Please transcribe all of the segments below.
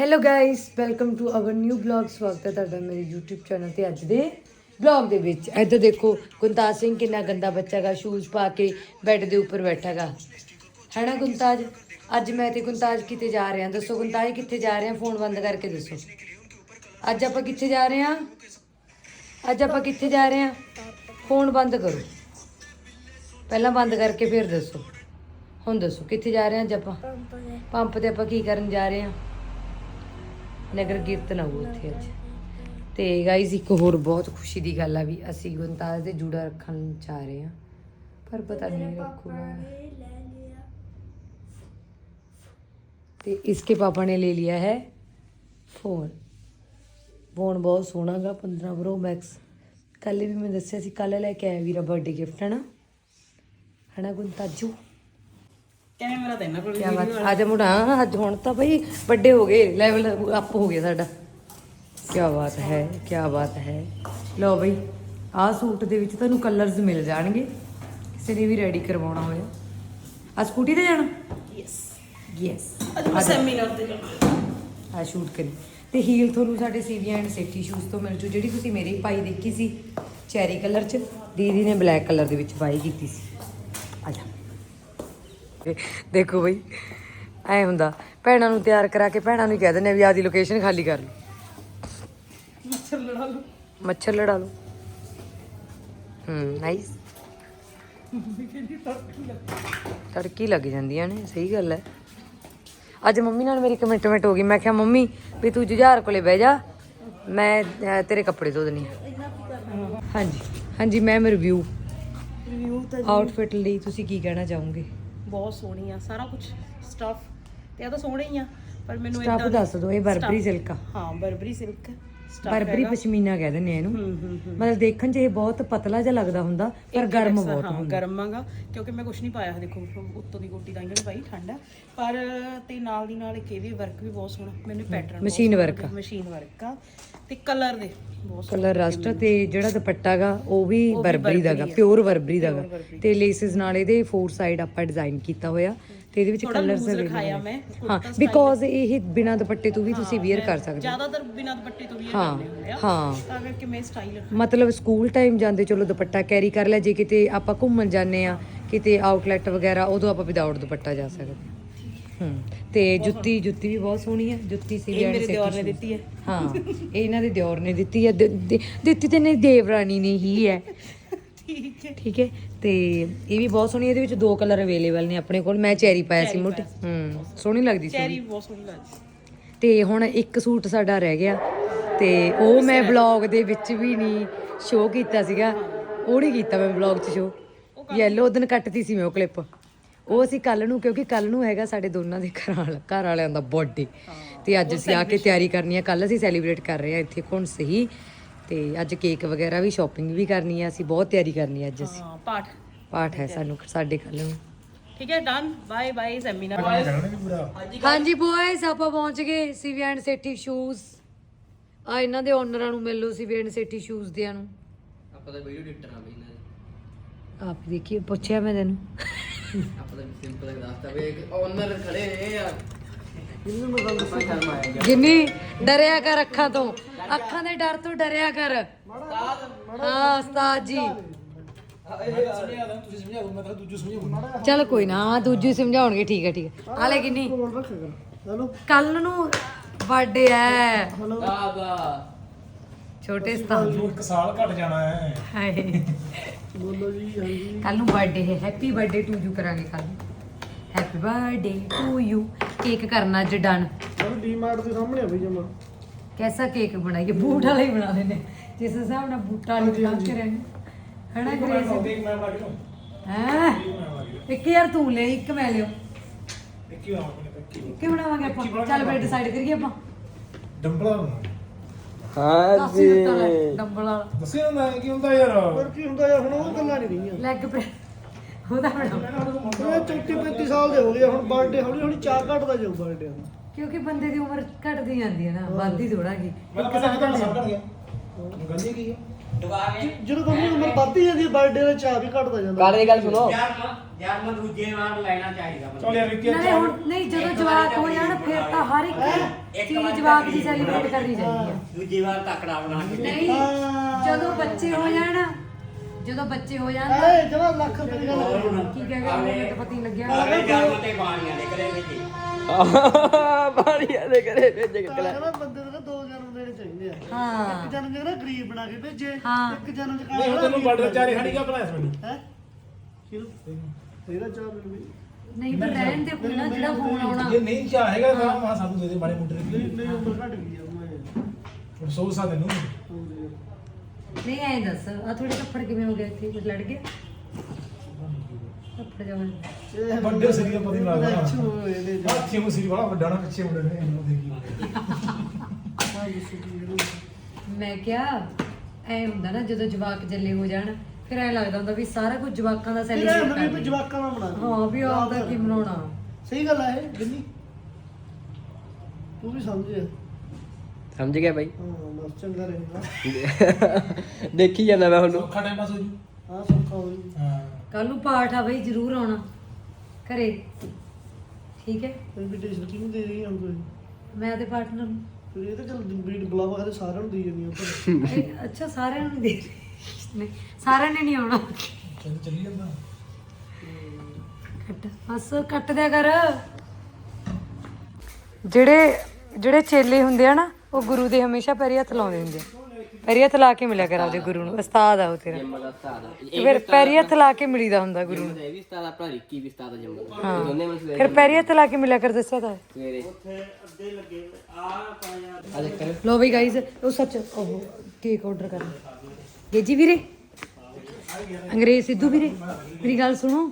Hello guys welcome to our new blog ਸਵਾਗਤ ਹੈ ਤੁਹਾਡਾ ਮੇਰੇ YouTube ਚੈਨਲ ਤੇ ਅੱਜ ਦੇ ਬਲੌਗ ਦੇ ਵਿੱਚ। ਇੱਧਰ ਦੇਖੋ ਗੁੰਤਾਜ ਸਿੰਘ ਕਿੰਨਾ ਗੰਦਾ ਬੱਚਾ ਗਾ ਸ਼ੂਜ਼ ਪਾ ਕੇ ਬੈੱਡ ਦੇ ਉੱਪਰ ਬੈਠਾ ਗਾ ਹੈਨਾ ਗੁੰਤਾਜ? ਅੱਜ ਮੈਂ ਤੇ ਗੁੰਤਾਜ ਕਿਤੇ ਜਾ ਰਹੇ। ਹਾਂ ਦੱਸੋ ਗੁੰਤਾਜ ਕਿੱਥੇ ਜਾ ਰਹੇ? ਹਾਂ ਫੋਨ ਬੰਦ ਕਰਕੇ ਦੱਸੋ। ਅੱਜ ਆਪਾਂ ਕਿੱਥੇ ਜਾ ਰਹੇ ਹਾਂ? ਅੱਜ ਆਪਾਂ ਕਿੱਥੇ ਜਾ ਰਹੇ ਹਾਂ? ਫੋਨ ਬੰਦ ਕਰੋ। ਪਹਿਲਾਂ ਬੰਦ ਕਰਕੇ ਫਿਰ ਦੱਸੋ। ਹੁਣ ਦੱਸੋ ਕਿੱਥੇ ਜਾ ਰਹੇ ਹਾਂ ਅੱਜ ਆਪਾਂ? ਪੰਪ ਤੇ ਆਪਾਂ ਕੀ ਕਰਨ ਜਾ ਰਹੇ ਹਾਂ? ਨਗਰ ਕੀਰਤਨ ਆਊ ਉੱਥੇ ਅੱਜ। ਤੇ ਗਾਈਜ਼ ਇੱਕ ਹੋਰ ਬਹੁਤ ਖੁਸ਼ੀ ਦੀ ਗੱਲ ਆ ਵੀ ਅਸੀਂ ਗੁੰਤਾਜ ਦੇ ਜੂੜਾ ਰੱਖਣ ਜਾ ਰਹੇ ਹਾਂ। ਪਰ ਪਤਾ ਨਹੀਂ ਰੱਖੂਗਾ ਤੇ ਇਸਕੇ ਪਾਪਾ ਨੇ ਲੈ ਲਿਆ ਹੈ ਫੋਨ। ਫੋਨ ਬਹੁਤ ਸੋਹਣਾ ਗਾ 15 ਪ੍ਰੋ ਮੈਕਸ। ਕੱਲ ਵੀ ਮੈਂ ਦੱਸਿਆ ਸੀ ਕੱਲ ਲੈ ਕੇ ਆਇਆ ਵੀਰਾ ਬਰਥਡੇ ਗਿਫਟ ਹਨਾ? ਹਨਾ ਗੁੰਤਾਜੂ ਕੈਮਰਾ ਤਾਂ ਇਹਨਾਂ ਕੋਲ ਕਿਆ ਬਾਤ ਅੱਜ ਮੁੰਡਾ ਅੱਜ ਹੁਣ ਤਾਂ ਬਈ ਵੱਡੇ ਹੋ ਗਏ ਲੈਵਲ ਅਪ ਹੋ ਗਿਆ ਸਾਡਾ। ਕਿਆ ਬਾਤ ਹੈ ਕਿਆ ਬਾਤ ਹੈ। ਲਓ ਬਈ ਆਹ ਸੂਟ ਦੇ ਵਿੱਚ ਤੁਹਾਨੂੰ ਕਲਰਸ ਮਿਲ ਜਾਣਗੇ। ਕਿਸੇ ਨੇ ਵੀ ਰੈਡੀ ਕਰਵਾਉਣਾ ਹੋਇਆ ਆ ਸਕੂਟੀ ਤੇ ਜਾਣਾ? ਯੈਸ ਯੈਸ ਅੱਜ ਮੈਂ ਸੈਮੀਨਾਰ ਤੇ ਜਾਣਾ। ਆ ਸ਼ੂਟ ਕਰੀ। ਤੇ ਹੀਲ ਤੁਹਾਨੂੰ ਸਾਡੇ ਸੀਵੀ ਐਂਡ ਸੇਫਟੀ ਸ਼ੂਜ਼ ਤੋਂ ਮਿਲ ਜੂ ਜਿਹੜੀ ਤੁਸੀਂ ਮੇਰੀ ਪਾਈ ਦੇਖੀ ਸੀ ਚੈਰੀ ਕਲਰ ਚ। ਦੀਦੀ ਨੇ ਬਲੈਕ ਕਲਰ ਦੇ ਵਿੱਚ ਪਾਈ ਕੀਤੀ ਸੀ। ਦੇਖੋ ਬਈ ਐ ਹੁੰਦਾ। ਭੈਣਾਂ ਨੂੰ ਤਿਆਰ ਕਰਾ ਕੇ ਭੈਣਾਂ ਨੂੰ ਹੀ ਕਹਿ ਦਿੰਦੇ ਆ ਵੀ ਆਦੀ ਲੋਕੇਸ਼ਨ ਖਾਲੀ ਕਰ ਲਓ। ਮੱਛਰ ਲੜਾ ਲਓ। ਮੱਛਰ ਲੜਾ ਲਓ। ਹੂੰ ਨਾਈਸ ਤੜਕੀ ਲੱਗ ਜਾਂਦੀਆਂ ਨੇ ਸਹੀ ਗੱਲ ਹੈ ਅੱਜ ਮੰਮੀ ਨਾਲ ਮੇਰੀ ਕਮਿਟਮੈਂਟ ਹੋ ਗਈ। ਮੈਂ ਕਿਹਾ ਮੰਮੀ ਵੀ ਤੂੰ ਜੁਝਾਰ ਕੋਲੇ ਬਹਿ ਜਾ। ਮੈਂ ਅਹ, ਤੇਰੇ ਕੱਪੜੇ ਧੋ ਦਨੀ ਹਾਂਜੀ। ਹਾਂਜੀ ਮੈਮ ਰਿਵਿਊ ਰਿਵਿਊ ਤਾਂ ਆਊਟਫਿਟ ਲਈ ਤੁਸੀਂ ਕੀ ਕਹਿਣਾ ਚਾਹੋਗੇ? ਬਹੁਤ ਸੋਹਣੀ ਆ ਸਾਰਾ ਕੁਝ ਸਟਫ ਤੇ ਆ ਤਾਂ ਸੋਹਣੇ ਹੀ ਆ ਪਰ ਮੈਨੂੰ ਸਟਾਫ ਏਦਾਂ ਦੱਸ ਦਿਓ ਇਹ ਬਰਬਰੀ ਸਿਲਕ ਆ। ਹਾਂ ਬਰਬਰੀ ਸਿਲਕ ਬਰਬਰੀ ਪਸ਼ਮੀਨਾ ਕਹਿ ਦਿੰਦੇ ਆ ਇਹਨੂੰ। ਮਤਲਬ ਦੇਖਣ 'ਚ ਇਹ ਬਹੁਤ ਪਤਲਾ ਜਿਹਾ ਲੱਗਦਾ ਹੁੰਦਾ ਪਰ ਗਰਮ ਬਹੁਤ ਹਾਂ ਗਰਮ ਆਗਾ ਕਿਉਂਕਿ ਮੈਂ ਕੁਝ ਨਹੀਂ ਪਾਇਆ ਦੇਖੋ ਉੱਤੋਂ ਦੀ ਕੋਟੀ ਤਾਂ ਇਹਨੇ ਪਾਈ ਠੰਡਾ ਪਰ ਤੇ ਨਾਲ ਦੀ ਨਾਲ ਇੱਕ ਇਹ ਵੀ ਵਰਕ ਵੀ ਬਹੁਤ ਸੋਹਣਾ ਮੈਨੂੰ ਪੈਟਰਨ ਮਸ਼ੀਨ ਵਰਕ ਆ। ਮਸ਼ੀਨ ਵਰਕ ਆ। ਤੇ ਕਲਰ ਦੇ ਬਹੁਤ ਸੋਹਣੇ ਕਲਰ ਰਸਟ ਤੇ ਜਿਹੜਾ ਦੁਪੱਟਾ ਗਾ ਉਹ ਵੀ ਬਰਬਰੀ ਦਾਗਾ ਪਿਓਰ ਬਰਬਰੀ ਦਾਗਾ ਤੇ ਲੇਸਿਸ ਨਾਲ ਇਹਦੇ ਫੋਰ ਸਾਈਡ ਆਪਾਂ ਡਿਜ਼ਾਈਨ ਕੀਤਾ ਹੋਇਆ। ਤੇ ਇਹਦੇ ਵਿੱਚ ਕਲਰਸ ਰਖਾਇਆ ਮੈਂ ਹਾਂ ਬਿਕੋਜ਼ ਇਹ ਬਿਨਾ ਦੁਪੱਟੇ ਤੋਂ ਵੀ ਤੁਸੀਂ ਵੇਅਰ ਕਰ ਸਕਦੇ ਜ਼ਿਆਦਾਤਰ ਬਿਨਾਂ ਦੁਪੱਟੇ ਤੋਂ ਵੀ ਇਹ ਹਾਂ ਕਰਨੇ ਹੁੰਦੇ ਆ। ਹਾਂ। ਤਾਂ ਕਰਕੇ ਮੈਂ ਸਟਾਈਲ ਮਤਲਬ ਸਕੂਲ ਟਾਈਮ ਜਾਂਦੇ ਚਲੋ ਦੁਪੱਟਾ ਕੈਰੀ ਕਰ ਲਿਆ ਜੇ ਕਿਤੇ ਆਪਾਂ ਘੁੰਮਣ ਜਾਂਦੇ ਆ ਕਿਤੇ ਆਊਟਲੈਟ ਵਗੈਰਾ ਉਦੋਂ ਆਪਾਂ ਵਿਦਆਊਟ ਦੁਪੱਟਾ ਜਾ ਸਕਦੇ ਹਾਂ। ਹੂੰ ਤੇ ਜੁੱਤੀ ਜੁੱਤੀ ਵੀ ਬਹੁਤ ਸੋਹਣੀ ਹੈ ਜੁੱਤੀ ਸੀ ਇਹ ਮੇਰੇ ਦਿਓਰ ਨੇ ਦਿੱਤੀ ਹੈ। ਹਾਂ ਇਹ ਇਹਨਾਂ ਦੇ ਦਿਓਰ ਨੇ ਦਿੱਤੀ ਹੈ ਦਿੱਤੀ ਤੇ ਨਹੀਂ ਦੇਵਰਾਣੀ ਨੇ ਹੀ ਹੈ। ਠੀਕ ਹੈ। ਠੀਕ ਹੈ ਤੇ ਇਹ ਵੀ ਬਹੁਤ ਸੋਹਣੀ ਇਹਦੇ ਵਿੱਚ ਦੋ ਕਲਰ ਅਵੇਲੇਬਲ ਨੇ ਆਪਣੇ ਕੋਲ ਮੈਂ ਚੈਰੀ ਪਾਇਆ ਸੀ ਮੁੱਢ ਹੂੰ ਸੋਹਣੀ ਲੱਗਦੀ ਸੀ ਚੈਰੀ ਬਹੁਤ ਸੋਹਣੀ ਲੱਗਦੀ ਤੇ ਹੁਣ ਇੱਕ ਸੂਟ ਸਾਡਾ ਰਹਿ ਗਿਆ ਤੇ ਉਹ ਮੈਂ ਵਲੌਗ ਦੇ ਵਿੱਚ ਵੀ ਨਹੀਂ ਸ਼ੋਅ ਕੀਤਾ ਸੀਗਾ। ਉਹ ਨਹੀਂ ਕੀਤਾ ਮੈਂ ਵਲੌਗ 'ਚ ਸ਼ੋਅ ਯੈਲੋ ਦਿਨ ਕੱਟਦੀ ਸੀ ਮੈਂ ਉਹ ਕਲਿੱਪ ਉਹ ਅਸੀਂ ਕੱਲ ਨੂੰ ਕਿਉਂਕਿ ਕੱਲ ਨੂੰ ਹੈਗਾ ਸਾਡੇ ਦੋਨਾਂ ਦੇ ਘਰ ਵਾਲਾ ਘਰ ਵਾਲਿਆਂ ਦਾ ਬਰਥਡੇ ਤੇ ਅੱਜ ਅਸੀਂ ਆ ਕੇ ਤਿਆਰੀ ਕਰਨੀ ਆ ਕੱਲ ਅਸੀਂ ਸੈਲੀਬ੍ਰੇਟ ਕਰ ਰਹੇ ਆ ਇੱਥੇ ਕੋਣ ਸਹੀ। ਤੇ ਅੱਜ ਕੇਕ ਵਗੈਰਾ ਵੀ ਸ਼ਾਪਿੰਗ ਵੀ ਕਰਨੀ ਆ ਅਸੀਂ ਬਹੁਤ ਤਿਆਰੀ ਕਰਨੀ ਆ ਅੱਜ ਅਸੀਂ। ਹਾਂ ਪਾਠ। ਪਾਠ ਹੈ ਸਾਨੂੰ ਸਾਡੇ ਕੱਲ ਨੂੰ। ਠੀਕ ਹੈ ਡਨ ਬਾਏ ਬਾਏ ਸੈਮੀਨਾਰ ਹਾਂਜੀ ਬੋਇਜ਼ ਆਪਾਂ ਪਹੁੰਚ ਗਏ ਸੀਵੀ ਐਂਡ ਸੇਠੀ ਸ਼ੂਜ਼ ਆ ਇਹਨਾਂ ਦੇ ਓਨਰਾਂ ਨੂੰ ਮਿਲ ਲਓ ਸੀਵੀ ਐਂਡ ਸੇਠੀ ਸ਼ੂਜ਼ ਦਿਆਂ ਨੂੰ। ਆਪਾਂ ਤਾਂ ਵੀਡੀਓ ਐਡੀਟਰ ਆ ਬਈ ਇਹਨਾਂ ਦੇ। ਆਪ ਦੇਖੀਏ ਪੁੱਛਿਆ ਮੈਂ ਤੈਨੂੰ। ਆਪਾਂ ਤਾਂ ਸਿੰਪਲ ਦੱਸਤਾ ਵੀ ਇੱਕ ਓਨਰ ਖੜੇ ਨੇ ਯਾਰ। ਇਹਨੂੰ ਮੈਂ ਗੱਲ ਦੱਸਾਂ ਸ਼ਰਮ ਆਇਆ ਜਿੰਨੀ ਡਰਿਆ ਕਰ ਅੱਖਾਂ ਤੋਂ। ਅੱਖਾਂ ਦੇ ਡਰ ਤੋਂ ਡਰਿਆ ਕਰ। ਹਾਂ ਉਸਤਾਦ ਜੀ। ਚਲ ਕੋਈ ਨਾ ਦੂਜੀ ਸਮਝਾਉਣਗੇ ਠੀਕ ਹੈ ਠੀਕ ਹੈ। ਹਾਲੇ ਕਿੰਨੀ। ਕੱਲ ਨੂੰ ਬਰਥਡੇ ਹੈ। ਬਾਬਾ ਛੋਟੇ ਸਤਾਨ ਇੱਕ ਸਾਲ ਘਟ ਜਾਣਾ ਹੈ। ਹਾਏ। ਬੋਲੋ ਜੀ ਹਾਂਜੀ ਕੱਲ ਨੂੰ ਬਰਥਡੇ ਹੈ। ਹੈਪੀ ਬਰਥਡੇ ਟੂ ਯੂ ਕਰਾਂਗੇ ਕੱਲ happy birthday to you cake ਕਰਨਾ ਅੱਜ ਡਨ ਚਲ ਡੀਮਾਰਟ ਦੇ ਸਾਹਮਣੇ ਆ ਬਈ ਜਮਾ। ਕੈਸਾ ਕੇਕ ਬਣਾਈਏ? ਬੂਟ ਵਾਲਾ ਹੀ ਬਣਾ ਲੈਨੇ ਜਿਸ ਹਿਸਾਬ ਨਾਲ ਬੂਟਾ ਵਾਲੀ ਬਣਾ ਕੇ ਰਹਿਣੀ ਹਣਾ ਗ੍ਰੇਸ ਦੇਖ ਮੈਂ ਲੱਗ ਨੂੰ ਹੈ? ਇੱਕ ਯਾਰ ਤੂੰ ਲੈ ਇੱਕ ਮੈਂ ਲਿਓ। ਇੱਕ ਹੀ ਆਪਣੇ ਪੱਕੀ ਕਿ ਬਣਾਵਾਂਗੇ। ਆਪਾਂ। ਚੱਲ ਬਈ ਡਿਸਾਈਡ ਕਰੀਏ ਆਪਾਂ। ਡੰਬਲਾ ਹੀ ਲੈ ਡੰਬਲ ਵਾਲਾ। ਦੱਸਿਆ ਨਾ ਕੀ ਹੁੰਦਾ ਯਾਰ? ਪਰ ਕੀ ਹੁੰਦਾ ਯਾਰ ਹੁਣ ਉਹ ਗੱਲਾਂ ਨਹੀਂ ਰਹੀਆਂ। ਲੈਗ ਪੈ। ਉਹਦਾ ਬਣਾ। ਇਹ 34 35 ਸਾਲ ਦੇ ਹੋ ਗਏ ਹੁਣ ਬਰਥਡੇ ਹੌਲੀ ਹੌਲੀ ਚਾਰ ਘਟਦਾ ਜਾਊ ਬਰਥਡੇ ਕਿਉਂਕਿ ਬੰਦੇ ਦੀ ਉਮਰ ਘਟਦੀ ਜਾਂਦੀ ਹੈ ਨਾ ਵੱਧਦੀ ਥੋੜਾ ਕੀ ਮੈਂ ਤਾਂ ਪਹਿਲਾਂ ਸਭ ਘਟ ਗਿਆ ਗੱਲ ਹੀ? ਕੀ ਹੈ ਜਦੋਂ ਬੰਦੇ ਦੀ ਉਮਰ ਵੱਧਦੀ ਜਾਂਦੀ ਹੈ ਬਰਥਡੇ ਦਾ ਚਾਹ ਵੀ ਘਟਦਾ ਜਾਂਦਾ। ਕਾਲੇ ਦੀ ਗੱਲ ਸੁਣੋ। ਯਾਰ ਮੈਂ ਦੂਜੇ ਨਾਲ ਲੈਣਾ ਚਾਹੀਦਾ ਬੰਦਾ। ਚਲ ਯਾਰ ਵਿੱਕੀ ਨਾਲੇ ਹੁਣ ਨਹੀਂ ਜਦੋਂ ਜਵਾਕ ਹੋ ਜਾਣ ਫਿਰ ਤਾਂ ਹਰ ਇੱਕ ਚੀਜ਼ ਜਵਾਕ ਦੀ ਸੈਲੀਬ੍ਰੇਟ ਕਰਨੀ ਚਾਹੀਦੀ ਹੈ। ਦੂਜੀ ਵਾਰ ਤਕੜਾ ਬਣਾ ਕੇ ਨਹੀਂ ਜਦੋਂ ਬੱਚੇ ਹੋ ਜਾਣ ਜਦੋਂ ਬੱਚੇ ਹੋ ਜਾਣ ਜਮਾ ਲੱਖ ਰੁਪਏ ਦੀ ਗੱਲ ਹੈ। ਕੀ ਕਹਿ ਗਏ ਮੈਨੂੰ ਤਾਂ ਪਤਾ ਹੀ ਨਹੀਂ ਲੱਗਿਆ। ਜਨਮ ਤੇ ਬਾਣੀਆਂ ਬਾਰੀਆਂ ਦੇ ਕਰੇ ਭੇਜ ਕੇ ਤਾਂ ਕਹਿੰਦਾ ਬੰਦੇ ਦੇ ਨਾ ਦੋ ਜਨਮ ਦੇਣੇ ਚਾਹੀਦੇ ਆ। ਹਾਂ। ਇੱਕ ਜਨਮ ਜਿਹੜਾ ਗਰੀਬ ਬਣਾ ਕੇ ਭੇਜੇ ਹਾਂ। ਇੱਕ ਜਨਮ ਚ ਨਹੀਂ ਹੁਣ ਤੈਨੂੰ ਬਰਥਡੇ ਚਾਰੇ ਖਾਣੀ ਕਾ ਬਣਾਇਆ ਸੀ ਹੈ? ਤੇਰਾ ਚਾਹ ਵੀ ਨਹੀਂ ਪਰ ਰਹਿਣ ਦੇ ਕੋਈ ਨਾ ਜਿਹੜਾ ਹੋਣ ਆਉਣਾ। ਜੇ ਨਹੀਂ ਚਾਹ ਹੈਗਾ ਤਾਂ ਮਾਂ ਸਾਨੂੰ ਦੇ ਦੇ ਮਾੜੇ ਮੁੰਡੇ ਨਹੀਂ ਨਹੀਂ ਉਮਰ ਘਟ ਗਈ ਆ ਮੈਂ ਹੁਣ ਸੌ ਸਾਲ ਤੈਨੂੰ ਨਹੀਂ ਐਂ ਦੱਸ ਆ ਥੋੜੇ ਕੱਪੜ ਕਿਵੇਂ ਹੋ ਗਏ ਇੱਥੇ? ਕੁਝ ਲੜ ਇਹ ਵੱਡੇ ਸਰੀਰ ਦਾ ਪਤਾ ਨਹੀਂ ਲੱਗਦਾ ਹਾਥੀ ਨੂੰ ਸਿਰ ਵਾਲਾ ਵੱਡਾ ਨਾ ਪਿੱਛੇ ਮੁੰਡੇ ਨੇ ਇਹਨੂੰ ਦੇਖੀ। ਮੈਂ ਕਿਹਾ ਐ ਹੁੰਦਾ ਨਾ ਜਦੋਂ ਜਵਾਕ ਜੱਲੇ ਹੋ ਜਾਣ ਫਿਰ ਐ ਲੱਗਦਾ ਹੁੰਦਾ ਵੀ ਸਾਰਾ ਕੁਝ ਜਵਾਕਾਂ ਦਾ ਸੈਲੀਬ੍ਰੇਟ ਕਰਦੇ ਦੇ। ਹਾਂ ਵੀ ਆਪਦਾ ਕੀ ਮਨਾਉਣਾ ਸਹੀ ਗੱਲ ਹੈ ਜਿੰਨੀ ਤੂੰ ਵੀ ਸਮਝਿਆ ਸਮਝ ਗਿਆ ਬਾਈ। ਹਾਂ ਬਸ ਚੰਗਾ ਰਹੇਗਾ। ਦੇਖੀ ਜਾਂਦਾ ਮੈਂ ਹੁਣ। ਸੌਖਾ ਟਾਈਮ ਪਾਸ ਹੋ ਜੂ ਹਾਂ ਸੌਖਾ ਹੋ ਜੂ। ਹਾਂ। ਕੱਲ ਨੂੰ ਪਾਠ ਆ ਬਈ ਜ਼ਰੂਰ ਆਉਣਾ। ਘਰੇ। ਠੀਕ ਹੈ? ਇਨਵੀਟੇਸ਼ਨ ਕਿਹਨੂੰ ਦੇ ਰਹੀ ਹਾਂ ਕੋਈ ਮੈਂ ਤੇ ਪਾਰਟਨਰ ਨੂੰ। ਫਿਰ ਇਹ ਤਾਂ ਚੱਲ ਬੀਟ ਬੁਲਾਵਾ ਕਹਿੰਦੇ ਸਾਰਿਆਂ ਨੂੰ ਦੇ ਜਾਂਦੀ ਆ ਪਰ ਇਹ ਅੱਛਾ ਸਾਰਿਆਂ ਨੂੰ ਦੇ ਨਹੀਂ ਸਾਰਿਆਂ ਨੇ ਨਹੀਂ ਆਉਣਾ। ਚੱਲ ਚੱਲੀ ਜਾਂਦਾ। ਕੱਟ। ਬਸ ਕੱਟ ਦਿਆ ਕਰ। ਜਿਹੜੇ ਜਿਹੜੇ ਚੇਲੇ ਹੁੰਦੇ ਆ ਨਾ ਉਹ ਗੁਰੂ ਦੇ ਹਮੇਸ਼ਾ ਪੈਰੀ ਹੱਥ ਲਾਉਂਦੇ ਹੁੰਦੇ ਆ। ਪੈਰੀ ਹੱਥ ਲਾ ਕੇ ਮਿਲਿਆ ਕਰ ਆਪਦੇ ਗੁਰੂ ਨੂੰ ਉਸਤਾਦ ਆ ਉਹ ਤੇਰਾ। ਜੰਮਾ ਦਾ ਉਸਤਾਦ ਆ। ਤੇ ਫਿਰ ਪੈਰੀ ਹੱਥ ਲਾ ਕੇ ਮਿਲੀਦਾ ਹੁੰਦਾ ਗੁਰੂ ਨੂੰ। ਇਹ ਵੀ ਉਸਤਾਦ ਆਪਣਾ ਰਿੱਕੀ ਵੀ ਉਸਤਾਦ ਆ ਜੰਮਾ ਦਾ ਇਹ ਦੋਨੇ ਮੈਨੂੰ ਸਵੇਰੇ ਫਿਰ ਪੈਰੀ ਹੱਥ ਲਾ ਕੇ ਮਿਲਿਆ ਕਰ ਦੱਸਿਆ ਤਾਂ। ਹੈ। ਸਵੇਰੇ ਆ ਲੋ ਬਈ ਗਾਈਜ਼ ਉਹ ਸੱਚ ਉਹ ਕੇਕ ਆਰਡਰ ਕਰਨਾ ਗੇਜੀ ਵੀਰੇ? ਅੰਗਰੇਜ਼ ਸਿੱਧੂ ਵੀਰੇ? ਮੇਰੀ ਗੱਲ ਸੁਣੋ।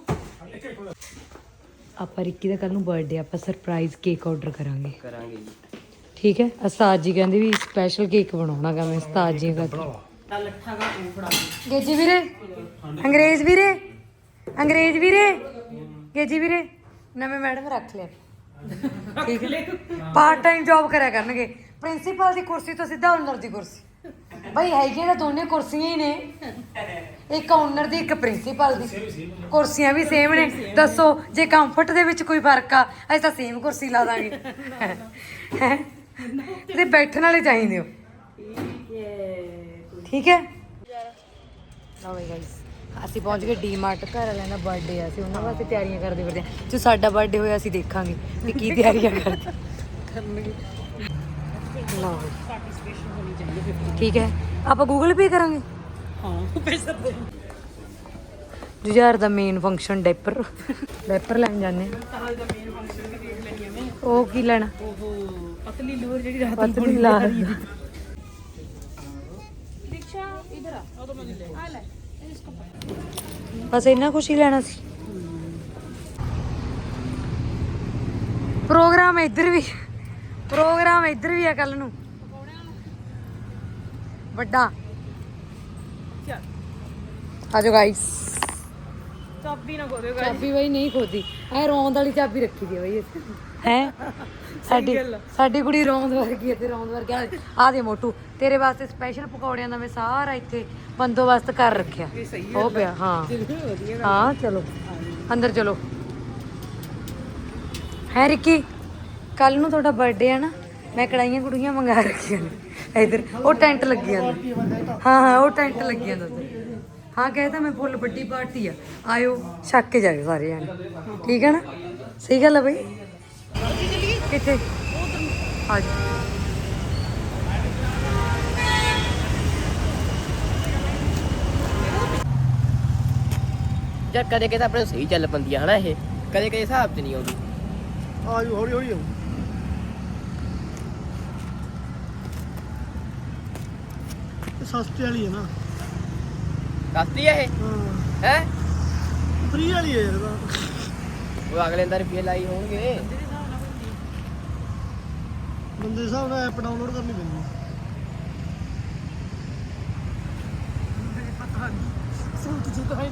ਆਪਾਂ ਰਿੱਕੀ ਦਾ ਕੱਲ ਨੂੰ ਬਰਥਡੇ ਆਪਾਂ ਸਰਪ੍ਰਾਈਜ਼ ਕੇਕ ਆਰਡਰ ਕਰਾਂਗੇ। ਕਰਾਂਗੇ ਜੀ। ਠੀਕ ਹੈ? ਉਸਤਾਦ ਜੀ ਕਹਿੰਦੇ ਵੀ ਸਪੈਸ਼ਲ ਕੇਕ ਬਣਾਉਣਾਗਾ ਮੈਂ ਉਸਤਾਦ ਜੀ ਦਾ। ਤਾਂ ਲੱਠਾ ਦਾ ਉਹ ਫੜਾ ਗੇਜੀ ਵੀਰੇ? ਅੰਗਰੇਜ਼ ਵੀਰੇ? ਅੰਗਰੇਜ਼ ਵੀਰੇ? ਗੇਜੀ ਵੀਰੇ? ਨਵੇਂ ਮੈਡਮ ਰੱਖ ਲਿਆ। ਠੀਕ ਹੈ? ਪਾਰਟ ਟਾਈਮ ਜੌਬ ਕਰਿਆ ਕਰਨਗੇ। ਪ੍ਰਿੰਸੀਪਲ ਦੀ ਕੁਰਸੀ ਤੋਂ ਸਿੱਧਾ ਓਨਰ ਦੀ ਕੁਰਸੀ। ਬਈ ਹੈਗੀਆਂ ਤਾਂ ਦੋਨੇ ਕੁਰਸੀਆਂ ਹੀ ਨੇ। ਇੱਕ ਓਨਰ ਦੀ ਇੱਕ ਪ੍ਰਿੰਸੀਪਲ ਦੀ। ਕੁਰਸੀਆਂ ਵੀ ਸੇਮ ਨੇ। ਦੱਸੋ ਜੇ ਕੰਫਰਟ ਦੇ ਵਿੱਚ ਕੋਈ ਫ਼ਰਕ ਆ ਅਸੀਂ ਤਾਂ ਸੇਮ ਕੁਰਸੀ ਲਾ ਦਾਂਗੇ। ਹੈ? ਤੇ ਬੈਠਣ ਵਾਲੇ ਚਾਹੀਦੇ ਹੋ। ਠੀਕ ਹੈ। ਲਓ ਬਈ ਗਾਇਸ ਅਸੀਂ ਪਹੁੰਚ ਗਏ ਡੀਮਾਰਟ ਘਰ ਵਾਲਿਆਂ ਦਾ ਬਰਥਡੇ ਆ ਅਸੀਂ ਉਹਨਾਂ ਵਾਸਤੇ ਤਿਆਰੀਆਂ ਕਰਦੇ ਫਿਰਦੇ ਜੋ ਸਾਡਾ ਬਰਥਡੇ ਹੋਇਆ ਅਸੀਂ ਦੇਖਾਂਗੇ ਵੀ ਕੀ ਤਿਆਰੀਆਂ ਕਰਦੇ। ਕਰਨਗੇ ਲਓ ਬਈ। ਪਾਰਟਿਸਪੇਸ਼ਨ ਹੋਣੀ ਚਾਹੀਦੀ ਹੈ ਠੀਕ ਹੈ? ਆਪਾਂ ਗੂਗਲ ਪੇ ਕਰਾਂਗੇ? ਹਾਂ ਪੈਸਾ ਦੇ ਜੁਝਾਰ ਦਾ ਮੇਨ ਫੰਕਸ਼ਨ ਡੈਪਰ। ਡੈਪਰ ਲੈਣ ਜਾਂਦੇ ਹਾਂ। ਉਹ ਕੀ ਲੈਣਾ? ਉਹ ਪਤਲੀ ਲੋਰ ਜਿਹੜੀ ਰਾਤ ਪਤਲੀ ਲਾ ਰਿਕਸ਼ਾ ਇਧਰ ਆ। ਉਹ ਤਾਂ ਮੈਂ ਲੈ ਆ ਲੈ ਇਸਕੋ ਬਸ ਇੰਨਾ ਕੁਛ ਹੀ ਲੈਣਾ ਸੀ। ਪ੍ਰੋਗਰਾਮ ਇੱਧਰ ਵੀ ਪ੍ਰੋਗਰਾਮ ਇੱਧਰ ਵੀ ਆ ਕੱਲ ਨੂੰ। ਵੱਡਾ। ਆਜੋ ਗਾਈਸ ਚਾਬੀ ਨਾ ਖੋਦੇ ਚਾਬੀ ਬਈ ਨਹੀਂ ਖੋਦੀ। ਐ ਰੌਂਦ ਵਾਲੀ ਚਾਬੀ ਰੱਖੀ ਦੀ ਬਈ ਹੈ? ਸਾਡੀ ਸਾਡੀ ਕੁੜੀ ਰੌਂਦ ਵਰਗੀ ਹੈ ਤੇ ਰੌਂਦ ਵਰਗਾ ਆ। ਦੇ ਮੋਟੂ ਤੇਰੇ ਵਾਸਤੇ ਸਪੈਸ਼ਲ ਪਕੌੜਿਆਂ ਦਾ ਮੈਂ ਸਾਰਾ ਇੱਥੇ ਬੰਦੋਬਸਤ ਕਰ ਰੱਖਿਆ। ਉਹ ਪਿਆ ਹਾਂ ਹਾਂ। ਚਲੋ ਅੰਦਰ ਚਲੋ। ਹੈ ਰਿੱਕੀ ਕੱਲ ਨੂੰ ਤੁਹਾਡਾ ਬਰਥਡੇ ਹੈ ਨਾ ਮੈਂ ਕੜਾਈਆਂ ਕੁੜੀਆਂ ਮੰਗਾ ਰੱਖੀਆਂ ਨੇ। ਇਧਰ ਉਹ ਟੈਂਟ ਲੱਗੀਆਂ ਨੇ। ਹਾਂ ਹਾਂ ਉਹ ਟੈਂਟ ਲੱਗੀਆਂ ਨੇ ਉੱਧਰ। ਹਾਂ ਕਹਿੰਦਾ ਮੈਂ ਫੁੱਲ ਵੱਡੀ ਪਾਰਟੀ ਆ। ਆਇਓ ਛੱਕ ਕੇ ਜਾਇਓ ਸਾਰੇ ਜਾਣੇ। ਠੀਕ ਹੈ ਨਾ? ਸਹੀ ਗੱਲ ਆ ਬਈ? ਕਿੱਥੇ? ਆ ਜਾ ਯਾਰ ਕਦੇ ਕਦੇ ਆਪਣੇ ਸਹੀ ਚੱਲ ਪੰਦੀ ਆ ਹਨਾ ਇਹ? ਕਦੇ ਕਦੇ ਹਿਸਾਬ 'ਚ ਨਹੀਂ ਆਉਂਦੀ। ਆ ਜੂ ਹੌਲੀ ਹੌਲੀ ਇਹ ਸਸਤੇ ਵਾਲੀ ਹੈ ਨਾ। ਸਸਤੀ ਆ ਇਹ? ਹਾਂ। ਹੈ? ਫ੍ਰੀ ਵਾਲੀ ਹੈ ਯਾਰ। ਉਹ ਅਗਲੇ ਅੰਦਰ ਰੁਪਏ ਲਾਈ ਹੋਣਗੇ। ਬੰਦੇ ਦੇ ਹਿਸਾਬ ਨਾਲ ਐਪ ਡਾਊਨਲੋਡ ਕਰਨੀ ਪੈਂਦੀ ਹੀ।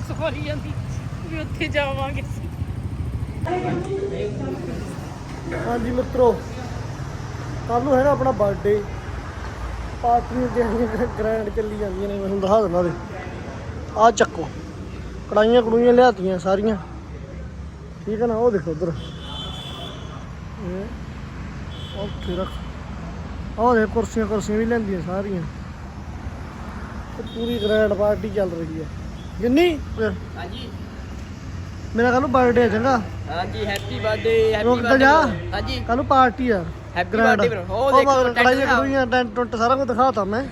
ਸਵਾਰੀ ਜਾਂਦੀ ਵੀ ਉੱਥੇ ਜਾਵਾਂਗੇ ਹਾਂਜੀ ਮਿੱਤਰੋ ਕੱਲ ਨੂੰ ਹੈਗਾ ਆਪਣਾ ਬਰਥਡੇ ਪਾਰਟੀ ਦੀਆਂ ਗ੍ਰੈਂਡ ਚੱਲੀ ਜਾਂਦੀਆਂ ਨੇ ਮੈਂ ਤੁਹਾਨੂੰ ਦਿਖਾ ਦਿੰਦਾ ਦੇ। ਆ ਚੱਕੋ ਕੜਾਈਆਂ ਕੜੂਈਆਂ ਲਿਆਤੀਆਂ ਸਾਰੀਆਂ। ਠੀਕ ਹੈ ਨਾ ਉਹ ਦੇਖੋ ਉਧਰ। ਓਕੇ ਰੱਖ। ਆਹ ਦੇ ਕੁਰਸੀਆਂ ਕੁਰਸੀਆਂ ਵੀ ਲੈਂਦੀਆਂ ਸਾਰੀਆਂ। ਤੇ ਪੂਰੀ ਗ੍ਰੈਂਡ ਪਾਰਟੀ ਚੱਲ ਰਹੀ ਹੈ। ਜਿੰਨੀ? ਹਾਂਜੀ। ਮੇਰਾ ਕੱਲ ਨੂੰ ਬਰਥਡੇ ਚੰਗਾ। ਹਾਂਜੀ ਹੈਪੀ ਬਰਥਡੇ ਰੁਕ ਤਾਂ ਜਾ। ਹਾਂਜੀ। ਕੱਲ ਨੂੰ ਪਾਰਟੀ ਆ। Grand। birthday bro। ਉਹ ਦੇਖੋ, ਦਿਖਾਓ। ਕੜੂਈਆਂ ਟੈਂਟ ਟੁੰਟ ਸਾਰਾ ਕੁਝ ਦਿਖਾਤਾ ਮੈਂ।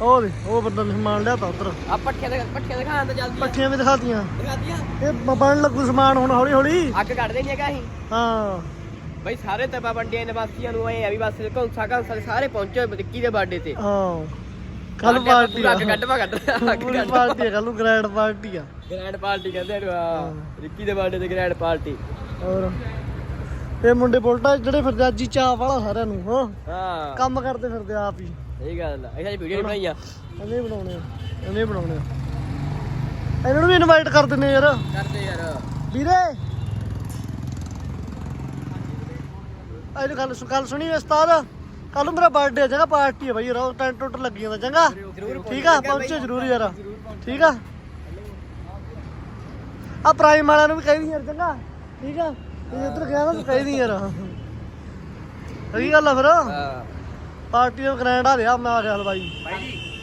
ਉਹ ਦੇ ਉਹ ਬੰਦਾ ਨੇ ਸਮਾਨ ਲਿਆਤਾ ਉਧਰ। ਆ ਪੱਠੀਆਂ ਦੇ ਪੱਠੀਆਂ ਦਿਖਾਣ ਤਾਂ ਜਲਦੀ ਪੱਠੀਆਂ ਵੀ ਦਿਖਾਤੀਆਂ। ਦਿਖਾਤੀਆਂ। ਇਹ ਬ- ਬਣਨ ਲੱਗੂ ਸਮਾਨ ਹੁਣ ਹੌਲੀ ਹੌਲੀ ਅੱਗ ਕੱਢ ਦੇਣੀ ਹੈਗਾ ਅਸੀਂ। ਹਾਂ। ਬਈ ਸਾਰੇ ਤਪਾ ਵੰਡੀਆਂ ਨਿਵਾਸੀਆਂ ਨੂੰ ਇਹ ਆ ਵੀ ਬਸ ਘੌਂਸਾ ਘੌਂਸਾ ਸਾਰੇ ਪਹੁੰਚੇ ਹੋਏ ਵਿੱਕੀ ਦੇ ਬਰਥਡੇ ਤੇ? ਹਾਂ। ਕੱਲ ਪਾਰਟੀ ਪੂਰਾ ਆ ਅੱਗ ਕੱਢਵਾ ਪੂਰੀ ਪਾਰਟੀ ਆ ਕੱਲ ਨੂੰ ਗ੍ਰੈਂਡ ਪਾਰਟੀ ਆ। ਗ੍ਰੈਂਡ ਪਾਰਟੀ ਕਹਿੰਦੇ ਆ ਵਿੱਕੀ ਦੇ ਬਰਥਡੇ ਤੇ ਗ੍ਰੈਂਡ ਪਾਰਟੀ ਹੋਰ? ਇਹ ਮੁੰਡੇ ਬੁਲਟਾ ਜਿਹੜੇ ਫਿਰਦੇ ਅੱਜ ਹੀ ਚਾਹ ਵਾਲਾ ਸਾਰਿਆਂ ਨੂੰ ਹਾਂ। ਹਾਂ। ਕੰਮ ਕਰਦੇ ਫਿਰਦੇ ਆਪ ਹੀ। ਸਹੀ ਗੱਲ ਆ। ਅਸੀਂ ਅੱਜ ਵੀਡੀਓ ਬਣਾਈ ਆ। ਇਹਨੇ ਬਣਾਉਣੇ ਆ। ਇਹਨੇ ਬਣਾਉਣੇ ਆ। ਇਹਨਾਂ ਨੂੰ ਵੀ ਇਨਵਾਈਟ ਕਰ ਦਿੰਦੇ ਯਾਰ। ਕਰਦੇ ਯਾਰ। ਵੀਰੇ! ਇਹਨੂੰ ਗੱਲ ਸੁ ਗੱਲ ਸੁਣੀ ਉਸਤਾਦ? ਕੱਲ ਨੂੰ ਮੇਰਾ ਬਰਥਡੇ ਆ ਜਗਾ ਪਾਰਟੀ ਆ ਬਾਈ ਯਾਰ ਟੈਂਟ ਟੁੱਟ ਲੱਗੀ ਜਾਂਦਾ ਚੰਗਾ? ਠੀਕ ਆ ਪਹੁੰਚੋ ਜ਼ਰੂਰ ਯਾਰ। ਠੀਕ ਆ? ਆ ਪ੍ਰਾਈਮ ਵਾਲਿਆਂ ਨੂੰ ਵੀ ਕਹਿ ਦੀ ਯਾਰ ਚੰਗਾ? ਠੀਕ ਆ? ਤੇ ਇੱਧਰ ਗਿਆ ਨਾ ਕਹਿ ਦੀ ਯਾਰ। ਸਹੀ ਗੱਲ ਆ ਫਿਰ। ਹਾਂ। ਪਾਰਟੀ ਦਾ ਗ੍ਰੈਂਡ ਆ ਰਿਹਾ ਮੈਂ ਆ ਗਿਆ ਹਲਵਾਈ ਭਾਈ ਜੀ।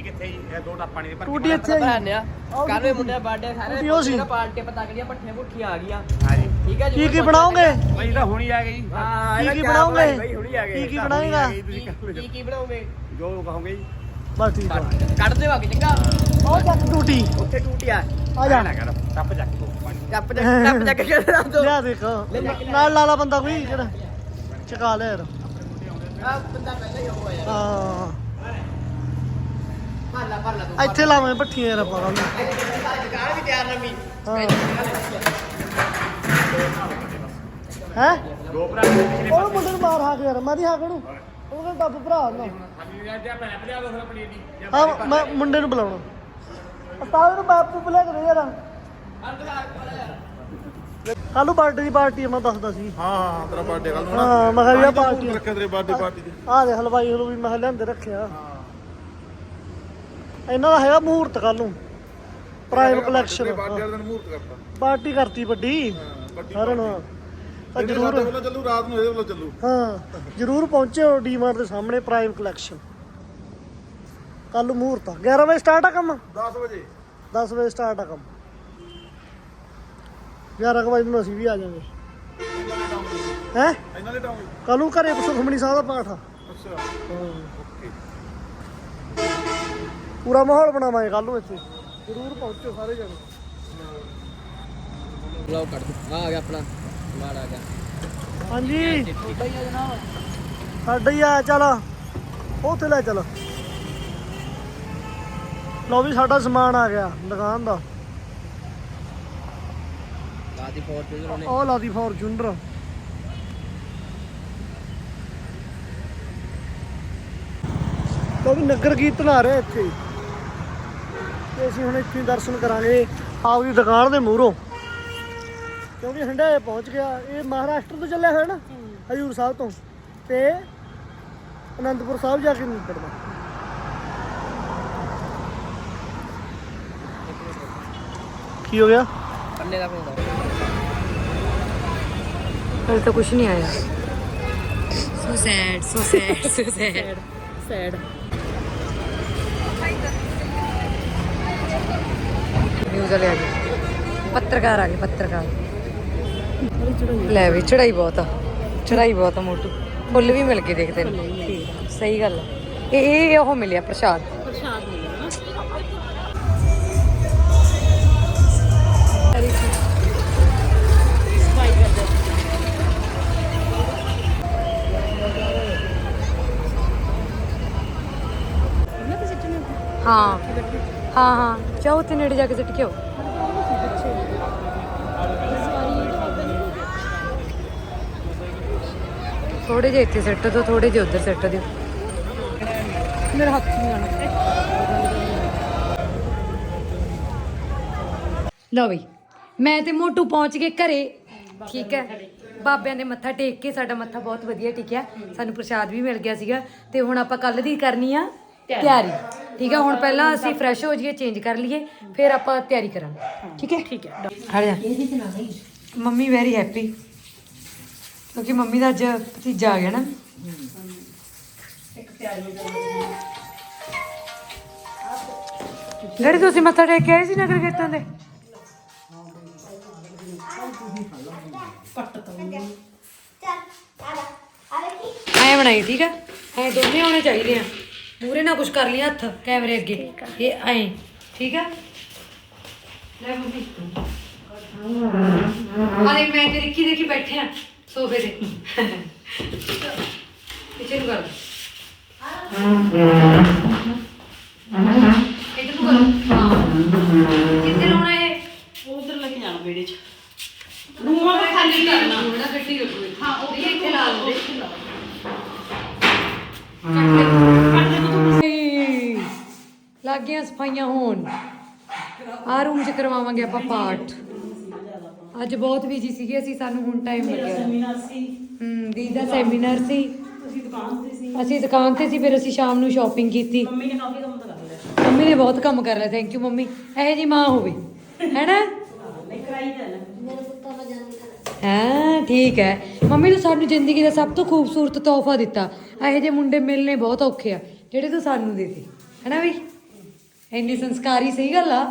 ਟੂਟੀ ਕਿੱਥੇ ਜੀ? ਇਹ ਦੋ ਟਾਪਾਂ ਦੇ ਟੂਟੀ ਇੱਥੇ ਆਈ ਬਣਾਉਂਦੇ ਆ? ਕੱਲ ਨੂੰ ਮੁੰਡੇ ਦਾ ਬਰਥਡੇ ਸਾਰੇ ਉਹ ਸੀ। ਪਾਰਟੀ ਪਤਾ ਕਰੀਆਂ ਪੱਠੀਆਂ ਪੁੱਠੀਆਂ ਆ ਗਈਆਂ। ਹਾਂਜੀ। ਠੀਕ ਹੈ ਜੀ ਕੀ ਕੀ ਬਣਾਓਗੇ? ਭਾਈ ਤਾਂ ਹੁਣੀ ਆ ਗਈ। ਹਾਂ ਕੀ ਕੀ ਕਿਆ ਬਣਾਓਗੇ? ਬਣਾਈ ਬਈ ਹੁਣੀ ਆ ਗਏ। ਕੀ ਕੀ ਬਣਾਏਗਾ? ਕੀ ਕੀ ਬਣਾਓਗੇ? ਜੋ ਕਹੋਗੇ ਜੀ। ਬਸ ਠੀਕ ਆ। ਕੱਢ ਦੇ ਵਾਗੇ ਚੰਗਾ? ਉਹ ਚੱਕ ਟੂਟੀ। ਉੱਥੇ ਟੂਟੀ ਆ। ਆ ਜਾ। ਨਾ ਕਰ ਟੱਪ ਚੱਕ ਦੋ ਪਾਣੀ। ਟੱਪ ਜਾ ਟੱਪ ਜਾ ਕੇ ਕਰ ਦੋ ਲਿਆ ਦੇਖ। ਨਾਲ ਲਾਲਾ ਬੰਦਾ ਕੋਈ ਜਿਹੜਾ ਚਕਾ ਲੈ ਯਾਰ। ਆ ਬੰਦਾ ਪਹਿਲਾਂ ਹੀ ਹੋਇਆ ਯਾਰ। ਹਾਂ। ਤੂੰ ਇੱਥੇ ਲਾਵੇਂ ਭੱਠੀਆਂ ਯਾਰ ਆਪਾਂ ਨੂੰ ਦੁਕਾਨ ਵੀ ਤਿਆਰ ਨਵੀਂ ਹਾਂ? ਦੋ ਭਰਾ ਦੇ ਉਹ ਮੁੰਡੇ ਨੂੰ ਮਾਰ ਹਾਕ ਯਾਰ ਮਾਰੀ ਹਾਕ ਨੂੰ। ਉਹ ਕਹਿੰਦਾ ਡੱਬ ਭਰਾ ਨਾ। ਹਾਂ ਮੈਂ ਮੁੰਡੇ ਨੂੰ ਬੁਲਾਉਣਾ। ਉਸਤਾਦ ਨੂੰ ਬਾਪ ਨੂੰ ਬੁਲਾ ਕੇ ਦੇ ਯਾਰ ਕੱਲ ਨੂੰ ਬਰਥਡੇ ਦੀ ਪਾਰਟੀ ਆ ਮੈਂ ਦੱਸਦਾ ਸੀ। ਹਾਂ ਹਾਂ ਤੇਰਾ ਬਰਥਡੇ ਕੱਲ ਨੂੰ। ਹਾਂ ਮੈਂ ਕਿਹਾ ਵੀ ਪਾਰਟੀ ਆ। ਰੱਖਿਆ ਤੇਰੇ ਬਰਥਡੇ ਪਾਰਟੀ ਤੇ ਆਹ ਦੇ ਹਲਵਾਈ ਨੂੰ ਵੀ ਮੈਂ ਕਿਹਾ ਲਿਆਂਦੇ ਰੱਖਿਆ। ਇਹਨਾਂ ਦਾ ਹੈਗਾ ਮਹੂਰਤ ਕੱਲ ਨੂੰ। ਪ੍ਰਾਈਮ ਕਲੈਕਸ਼ਨ ਕਰਤਾ। ਪਾਰਟੀ ਕਰਤੀ ਵੱਡੀ। ਸਾਰਿਆਂ ਨੂੰ। ਤਾਂ ਇਹਨੇ ਜ਼ਰੂਰ ਵੱਲੋਂ ਚੱਲੂ ਰਾਤ ਨੂੰ ਇਹਦੇ ਵੱਲੋਂ ਚੱਲੂ। ਹਾਂ ਜਰੂਰ ਪਹੁੰਚਿਓ ਡੀਮਾਰਟ ਦੇ ਸਾਹਮਣੇ ਪ੍ਰਾਈਮ ਕਲੈਕਸ਼ਨ ਕੱਲ ਨੂੰ ਮਹੂਰਤ ਆ। 11 ਵਜੇ ਸਟਾਰਟ ਆ ਕੰਮ? 10 ਵਜੇ। 10 ਵਜੇ ਸਟਾਰਟ ਆ ਕੰਮ। 11 ਕੁ ਵਜੇ ਨੂੰ ਅਸੀਂ ਵੀ ਆ ਜਾਵਾਂਗੇ। ਹੈ? ਇੰਨਾ ਲੇਟ ਆਉਂਗੇ ਕੱਲ ਨੂੰ ਘਰੇ ਸੁਖਮਨੀ ਸਾਹਿਬ ਦਾ ਪਾਠ ਆ। ਅੱਛਾ। ਪੂਰਾ ਮਾਹੌਲ ਬਣਾਵਾਂਗੇ ਕੱਲ ਨੂੰ ਇੱਥੇ। ਜਰੂਰ ਪਹੁੰਚੋ ਸਾਰੇ ਜਣੇ। ਬਲੌਗ ਕੱਢ ਦੋ ਆ ਗਿਆ ਆਪਣਾ। ਮਾੜ ਆ ਗਿਆ। ਹਾਂਜੀ। ਸਾਡਾ ਹੀ ਆ ਚੱਲ। ਉਹ ਉੱਥੇ ਲੈ ਚੱਲ। ਲੋ ਵੀ ਸਾਡਾ ਸਮਾਨ ਆ ਗਿਆ ਦੁਕਾਨ ਦਾ। ਬਾਦੀ ਫੋਰਚੂਨਰ ਨੇ ਉਹ ਲਾਦੀ ਫੋਰਚੂਨਰ ਕਿਉਂਕਿ ਨਗਰ ਕੀਰਤਨ ਆ ਰਿਹਾ ਇੱਥੇ। ਤੇ ਅਸੀਂ ਹੁਣ ਇੱਥੇ ਹੀ ਦਰਸ਼ਨ ਕਰਾਂਗੇ ਆਪਦੀ ਦੁਕਾਨ ਦੇ ਮੂਹਰੋਂ। ਕਿਉਂਕਿ ਹੰਡਾਏ ਪਹੁੰਚ ਗਿਆ। ਇਹ ਮਹਾਰਾਸ਼ਟਰ ਤੋਂ ਚੱਲਿਆ ਹੋਇਆ ਨਾ ਹਜੂਰ ਸਾਹਿਬ ਤੋਂ। ਤੇ ਅਨੰਦਪੁਰ ਸਾਹਿਬ ਜਾ ਕੇ ਨਿਕਲਦਾ। ਕੀ ਹੋ ਗਿਆ? ਕੰਨੇ ਦਾ ਫੋਨ ਹਲੇ ਤਾਂ ਕੁਝ ਨਹੀਂ ਆਇਆ। So sad so sad so sad sad ਵਾਲੇ ਆ ਗਏ ਪੱਤਰਕਾਰ ਆ ਗਏ ਪੱਤਰਕਾਰ। ਲੈ ਵੀ ਚੜਾਈ ਬਹੁਤ ਆ। ਚੜਾਈ ਬਹੁਤ ਆ ਮੋਟੂ। ਫੁੱਲ ਵੀ ਮਿਲ ਗਏ ਦੇਖ ਤੈਨੂੰ ਸਹੀ ਗੱਲ ਆ। ਇਹ ਇਹ ਉਹ ਮਿਲਿਆ ਪ੍ਰਸ਼ਾਦ। ਪ੍ਰਸ਼ਾਦ ਮਿਲਿਆ ਨਾ ਨੇ। ਹਾਂ। ਹਾਂ ਹਾਂ। ਜਾਓ ਤੇ ਨੇੜੇ ਜਾ ਕੇ ਸਿੱਟ ਕੇ ਆਓ। ਥੋੜੇ ਜਿਹੇ ਇੱਥੇ ਸਿੱਟ ਦਿਓ ਥੋੜੇ ਜਿਹੇ ਉੱਧਰ ਸਿੱਟ ਦਿਓ। ਮੇਰੇ ਹੱਥ ਨਹੀਂ ਆਣਾ ਲਓ ਬਈ ਮੈਂ ਤੇ ਮੋਟੂ ਪਹੁੰਚ ਗਏ ਘਰੇ। ਠੀਕ ਹੈ। ਬਾਬਿਆਂ ਦੇ ਮੱਥਾ ਟੇਕ ਕੇ ਸਾਡਾ ਮੱਥਾ ਬਹੁਤ ਵਧੀਆ ਟਿਕਿਆ। ਸਾਨੂੰ ਪ੍ਰਸ਼ਾਦ ਵੀ ਮਿਲ ਗਿਆ ਸੀਗਾ। ਤੇ ਹੁਣ ਆਪਾਂ ਕੱਲ ਦੀ ਕਰਨੀ ਆ ਤਿਆਰੀ। ਠੀਕ ਆ ਹੁਣ ਪਹਿਲਾਂ ਅਸੀਂ ਫਰੈਸ਼ ਹੋ ਜਾਈਏ ਚੇਂਜ ਕਰ ਲਈਏ ਫਿਰ ਆਪਾਂ ਤਿਆਰੀ ਕਰਾਂਗੇ। ਠੀਕ ਹੈ? ਠੀਕ ਹੈ ਹਟ ਜਾ। ਮੰਮੀ ਵੈਰੀ ਹੈਪੀ ਕਿਉਂਕਿ ਮੰਮੀ ਦਾ ਅੱਜ ਭਤੀਜਾ ਆ ਗਿਆ ਨਾ। ਡੈਡੀ ਤੁਸੀਂ ਮੱਥਾ ਟੇਕ ਕੇ ਆਏ ਸੀ ਨਗਰ ਕੀਰਤਨ ਦੇ? ਐ ਬਣਾਈ ਠੀਕ ਆ? ਐ ਦੋਨੇ ਹੋਣੇ ਚਾਹੀਦੇ ਆ। ਮੂਰੇ ਨਾ ਕੁਝ ਕਰ ਲਿਆ ਹੱਥ ਕੈਮਰੇ ਅੱਗੇ ਇਹ ਐ ਠੀਕ ਆ ਲੈ ਮੰਮੀ ਅਰੇ ਮੈਂ ਤੇ ਰਿੱਕੀ ਦੇਖੀ ਬੈਠੇ ਆ ਸੋਫੇ ਤੇ ਪਿੱਛੇ ਨੂੰ ਕਰ ਇੱਧਰ ਨੂੰ ਕਰੋ ਹਾਂ ਕਿੱਥੇ ਲਾਉਣਾ ਇਹ ਉਧਰ ਲੈ ਕੇ ਜਾਣਾ ਬੇੜੇ 'ਚ ਰੂਮਾਂ ਤੇ ਖਾਲੀ ਕਰਨਾ ਨਾ ਗੱਡੀ ਰੱਖੋ ਹਾਂ ਉਹ ਵੀ ਇੱਥੇ ਲਾ ਲਓ ਲੱਗ ਗਈਆਂ ਸਫਾਈਆਂ ਹੋਣ। ਆ ਰੂਮ 'ਚ ਕਰਵਾਵਾਂਗੇ ਆਪਾਂ ਪਾਠ। ਅੱਜ ਬਹੁਤ ਬਿਜ਼ੀ ਸੀਗੇ ਅਸੀਂ ਸਾਨੂੰ ਹੁਣ ਟਾਈਮ ਲੱਗਿਆ। ਸੈਮੀਨਾਰ ਸੀ। ਹੂੰ ਦੀ ਦਾ ਸੈਮੀਨਾਰ ਸੀ। ਅਸੀਂ ਦੁਕਾਨ ਤੇ ਸੀ। ਅਸੀਂ ਦੁਕਾਨ ਤੇ ਸੀ ਫਿਰ ਅਸੀਂ ਸ਼ਾਮ ਨੂੰ ਸ਼ਾਪਿੰਗ ਕੀਤੀ। ਮੰਮੀ ਨੇ ਕਾਫੀ ਕੰਮ ਤਾਂ ਕਰ ਲਿਆ। ਮੰਮੀ ਨੇ ਬਹੁਤ ਕੰਮ ਕਰ ਲਿਆ ਥੈਂਕ ਯੂ ਮੰਮੀ। ਇਹੋ ਜੀ ਮਾਂ ਹੋਵੇ। ਹੈਨਾ? ਨਹੀਂ ਕਰਾਈ ਤਾਂ ਹਾਂ ਠੀਕ ਹੈ। ਮੰਮੀ ਨੇ ਸਾਨੂੰ ਜ਼ਿੰਦਗੀ ਦਾ ਸਭ ਤੋਂ ਖੂਬਸੂਰਤ ਤੋਹਫਾ ਦਿੱਤਾ। ਇਹੋ ਜਿਹੇ ਮੁੰਡੇ ਮਿਲਨੇ ਬਹੁਤ ਔਖੇ ਆ ਜਿਹੜੇ ਤੂੰ ਸਾਨੂੰ ਦੇਤੇ ਹੈਨਾ ਵੀ? ਇੰਨੀ ਸੰਸਕਾਰੀ ਸਹੀ ਗੱਲ ਆ।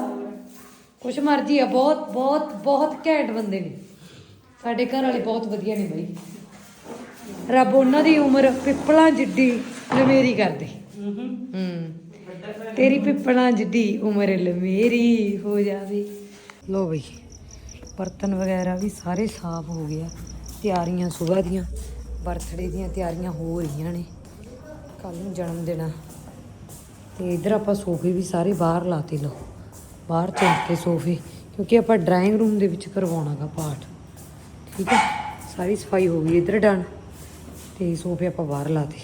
ਕੁਛ ਮਰਜ਼ੀ ਆ, ਬਹੁਤ ਬਹੁਤ ਬਹੁਤ ਘੈਂਟ ਬੰਦੇ ਨੇ। ਸਾਡੇ ਘਰ ਵਾਲੇ ਬਹੁਤ ਵਧੀਆ ਨੇ ਬਈ। ਰੱਬ ਉਹਨਾਂ ਦੀ ਉਮਰ ਪਿੱਪਲਾਂ ਜਿੱਡੀ ਲਮੇਰੀ ਕਰਦੇ। ਹੂੰ। ਤੇਰੀ ਪਿੱਪਲਾਂ ਜਿੱਡੀ ਉਮਰ ਲਮੇਰੀ ਹੋ ਜਾਵੇ। ਲੋ ਬਈ, ਬਰਤਨ ਵਗੈਰਾ ਵੀ ਸਾਰੇ ਸਾਫ਼ ਹੋ ਗਿਆ ਤਿਆਰੀਆਂ ਸਵੇਰ ਦੀਆਂ, ਬਰਥਡੇ ਦੀਆਂ ਤਿਆਰੀਆਂ ਹੋ ਰਹੀਆਂ ਨੇ। ਕੱਲ ਨੂੰ ਜਨਮ ਦਿਨ ਆ। ਤੇ ਇਧਰ ਆਪਾਂ ਸੋਫੇ ਵੀ ਸਾਰੇ ਬਾਹਰ ਲਾਤੇ ਲੋ ਬਾਹਰ ਚੌਂਕੇ ਸੋਫੇ, ਕਿਉਂਕਿ ਆਪਾਂ ਡਰਾਇੰਗ ਰੂਮ ਦੇ ਵਿੱਚ ਕਰਵਾਉਣਾਗਾ ਪਾਠ। ਠੀਕ ਹੈ ਸਾਰੀ ਸਫ਼ਾਈ ਹੋ ਗਈ ਇਧਰ ਡਨ ਤੇ ਸੋਫੇ ਆਪਾਂ ਬਾਹਰ ਲਾਤੇ।